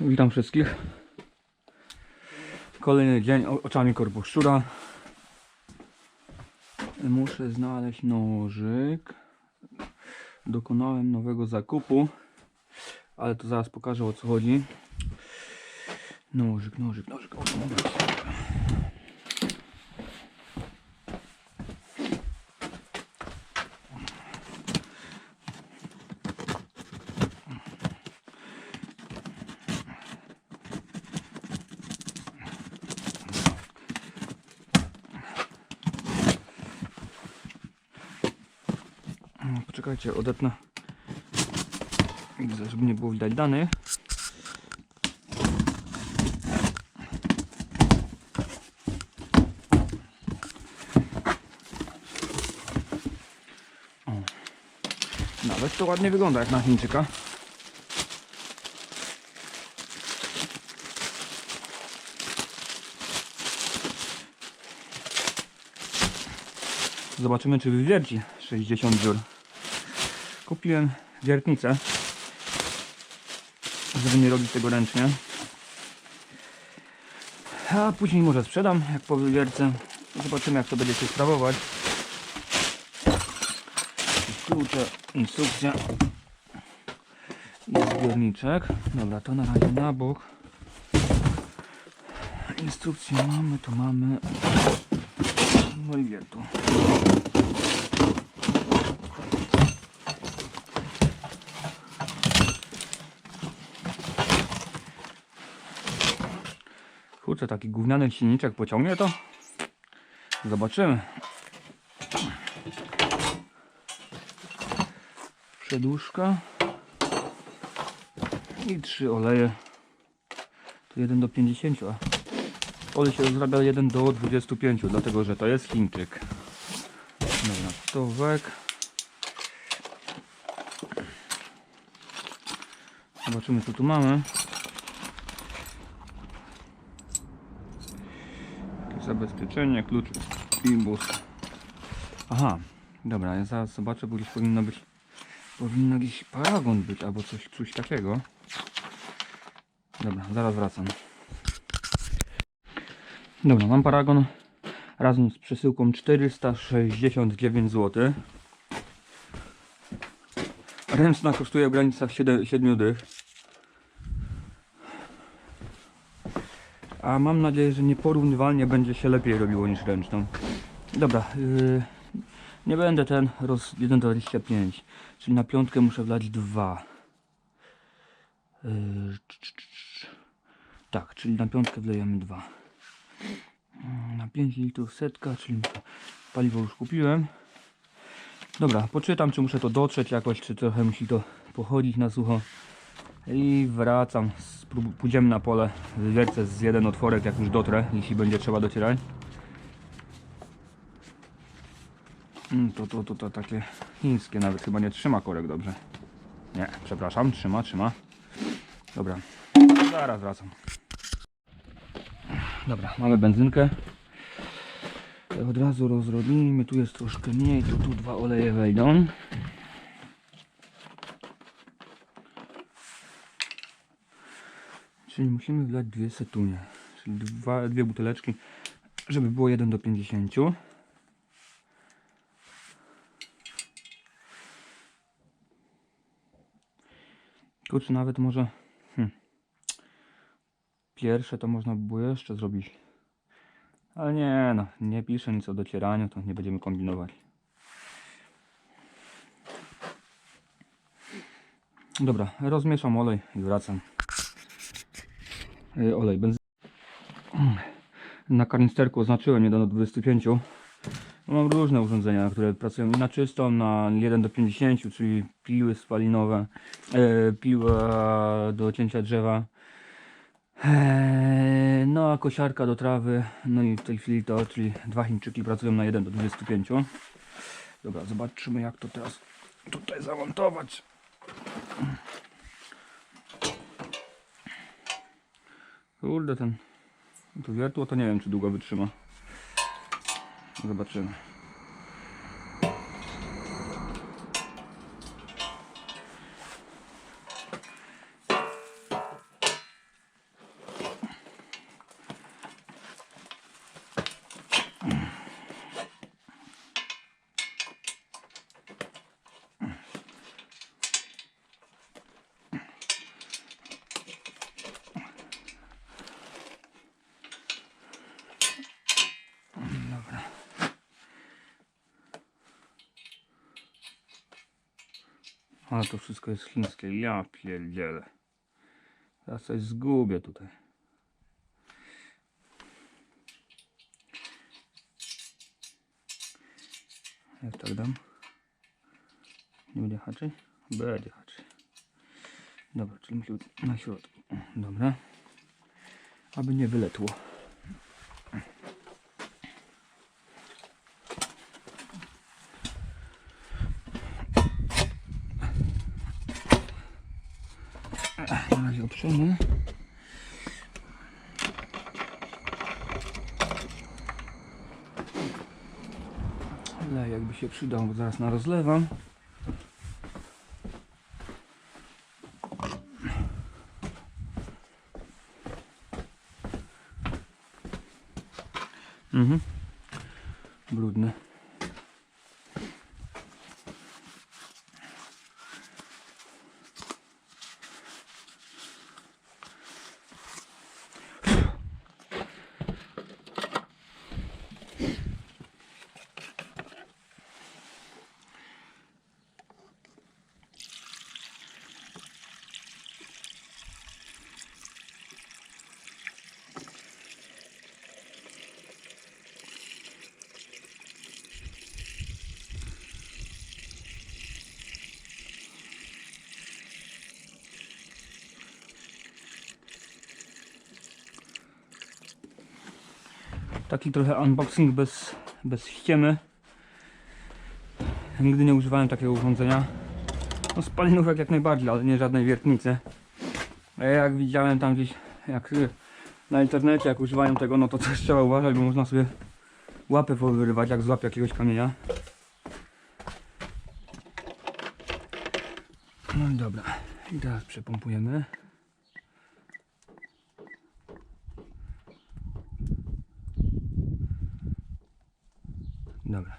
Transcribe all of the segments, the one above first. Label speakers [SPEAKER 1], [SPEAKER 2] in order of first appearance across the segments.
[SPEAKER 1] Witam wszystkich. Kolejny dzień oczami korpu szczura. Muszę znaleźć nożyk. Dokonałem nowego zakupu, ale to zaraz pokażę o co chodzi. Nożyk, nożyk, nożyk. O, nożyk. Poczekajcie, odetnę. Widzę, żeby nie było widać danych. Nawet to ładnie wygląda jak na Chińczyka. Zobaczymy czy wywierci 60 dziur. Kupiłem wiertnicę, żeby nie robić tego ręcznie. A później może sprzedam, jak po wywierce. Zobaczymy jak to będzie się sprawować. Klucze, instrukcja i zbiorniczek. Dobra, to na razie na bok. Instrukcję mamy, to mamy. No i wiertu. Kurczę, taki gówniany silniczek pociągnie to? Zobaczymy. Przedłużka. I trzy oleje. To 1 do 50, a olej się rozrabia 1 do 25, dlatego że to jest Chińczyk. Dobra, stowek. Zobaczymy co tu mamy. Zabezpieczenie, klucz, imbus. Aha, dobra, ja zaraz zobaczę, bo gdzieś powinno być, powinno gdzieś paragon być, albo coś, coś takiego. Dobra, zaraz wracam. Dobra, mam paragon razem z przesyłką 469 zł. Ręczna kosztuje w granicach 7, 7 dych. A mam nadzieję, że nieporównywalnie będzie się lepiej robiło niż ręczną. Dobra, yy, nie będę ten roz 1,25, czyli na piątkę muszę wlać 2. Yy, tak, czyli na piątkę wlejemy 2. Na 5 litrów setka, czyli paliwo już kupiłem. Dobra, poczytam, czy muszę to dotrzeć jakoś, czy trochę musi to pochodzić na sucho. I wracam. Pójdziemy na pole. Wiercę z jeden otworek, jak już dotrę, jeśli będzie trzeba docierać. Mm, To, to, to, to takie chińskie nawet chyba nie trzyma korek dobrze. Nie, przepraszam, trzyma, trzyma. Dobra, zaraz wracam. Dobra, mamy benzynkę. Od razu rozrobimy, tu jest troszkę mniej, to tu dwa oleje wejdą. Czyli musimy wlać dwie setunie, czyli dwa, dwie buteleczki, żeby było 1 do 50. Kurczę, nawet może hmm, pierwsze to można by było jeszcze zrobić. Ale nie no, nie pisze nic o docieraniu, to nie będziemy kombinować. Dobra, rozmieszam olej i wracam. Y, olej, benzyna. Na kanisterku oznaczyłem 1 do 25. Mam różne urządzenia, które pracują na czystą, na 1 do 50, czyli piły spalinowe, e, piła do cięcia drzewa, e, no a kosiarka do trawy, no i w tej chwili to, czyli dwa Chińczyki pracują na 1 do 25. Dobra, zobaczymy jak to teraz tutaj zamontować. Kurde, ten to wiertło to nie wiem czy długo wytrzyma. Zobaczymy. A to wszystko jest chińskie. Ja pierdzielę. Ja coś zgubię tutaj. Jak tak dam? Nie będzie haczy? Będzie haczy. Dobra, czyli na środku. Dobra. Aby nie wyletło. Na razie oprzemy. Ale jakby się przydał, bo zaraz na rozlewam. Mhm. Brudny. Taki trochę unboxing bez, bez ściemy. Nigdy nie używałem takiego urządzenia. No spalinówek jak najbardziej, ale nie żadnej wiertnicy. Ja jak widziałem tam gdzieś, jak y, na internecie, jak używają tego, no to też trzeba uważać, bo można sobie łapę wyrywać, jak złapie jakiegoś kamienia. No i dobra, i teraz przepompujemy. Dobra.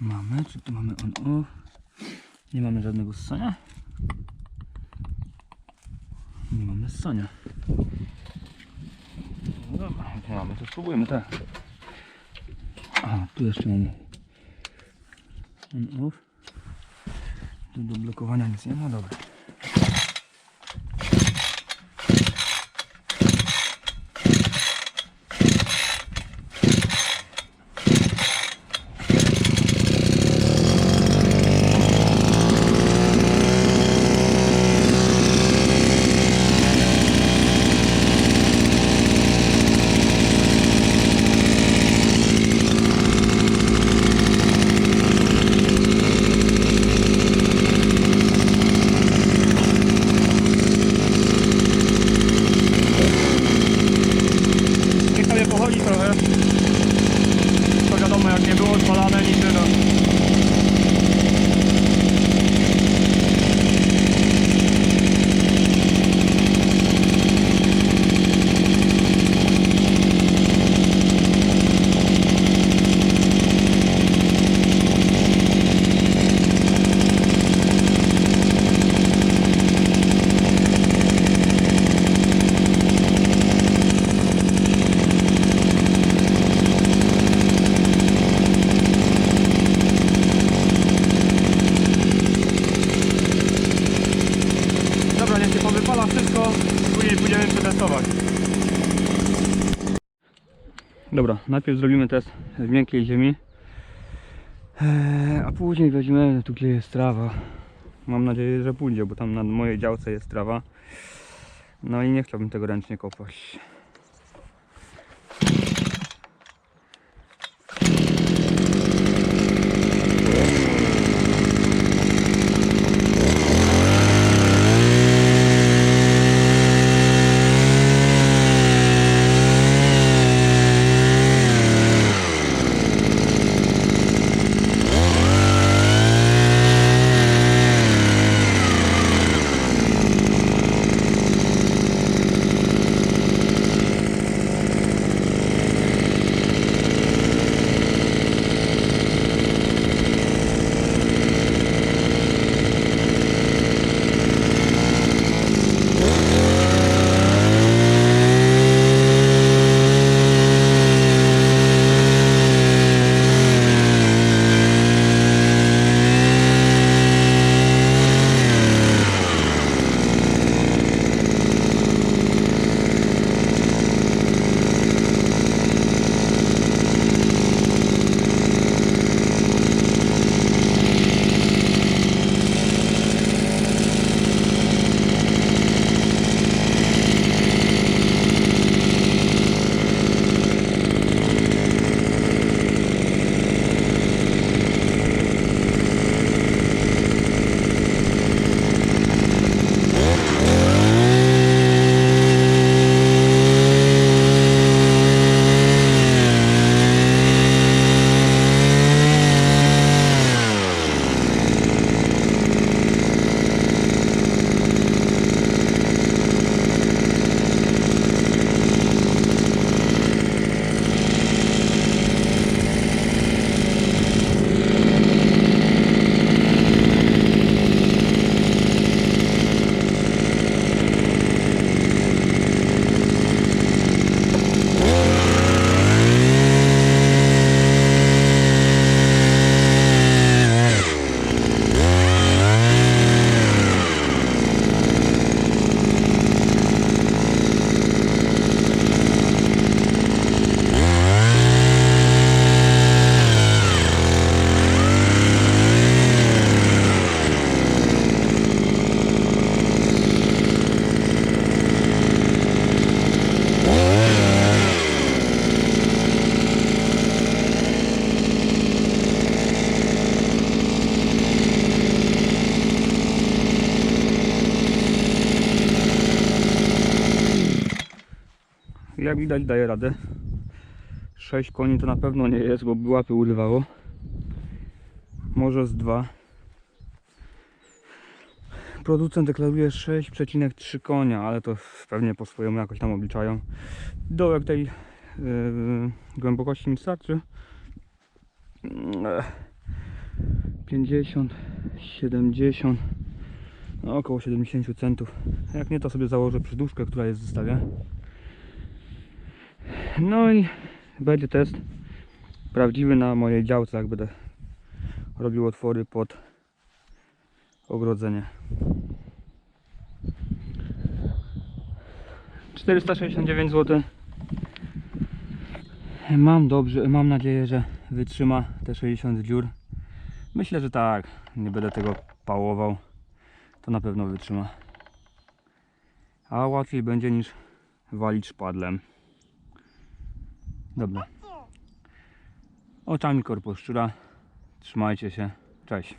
[SPEAKER 1] Mamy, czy tu mamy on off? Nie mamy żadnego ssania. Nie mamy ssania. Dobra, mamy, to spróbujemy tak. A, tu jeszcze mamy on off. Tu do blokowania nic nie ma, dobra. Niech sobie pochodzi trochę. To wiadomo, jak nie było odpalane nigdy, no. Dobra, niech się powypala wszystko, pójdziemy przetestować. Dobra, najpierw zrobimy test w miękkiej ziemi, eee, a później weźmiemy tu gdzie jest trawa. Mam nadzieję, że pójdzie, bo tam na mojej działce jest trawa. No i nie chciałbym tego ręcznie kopać. Jak widać daje radę. 6 koni to na pewno nie jest, bo by łapy urywało. Może z 2. Producent deklaruje 6,3 konia, ale to pewnie po swojemu jakoś tam obliczają. Dołek tej yy, głębokości mi starczy. Ech. 50, 70, no około 70 centów. Jak nie, to sobie założę przyduszkę, która jest w zestawie. No i będzie test prawdziwy na mojej działce, jak będę robił otwory pod ogrodzenie. 469 zł. Mam dobrze, mam nadzieję, że wytrzyma te 60 dziur. Myślę, że tak. Nie będę tego pałował. To na pewno wytrzyma. A łatwiej będzie niż walić szpadlem. Dobra. Oczami korpo szczura. Trzymajcie się. Cześć.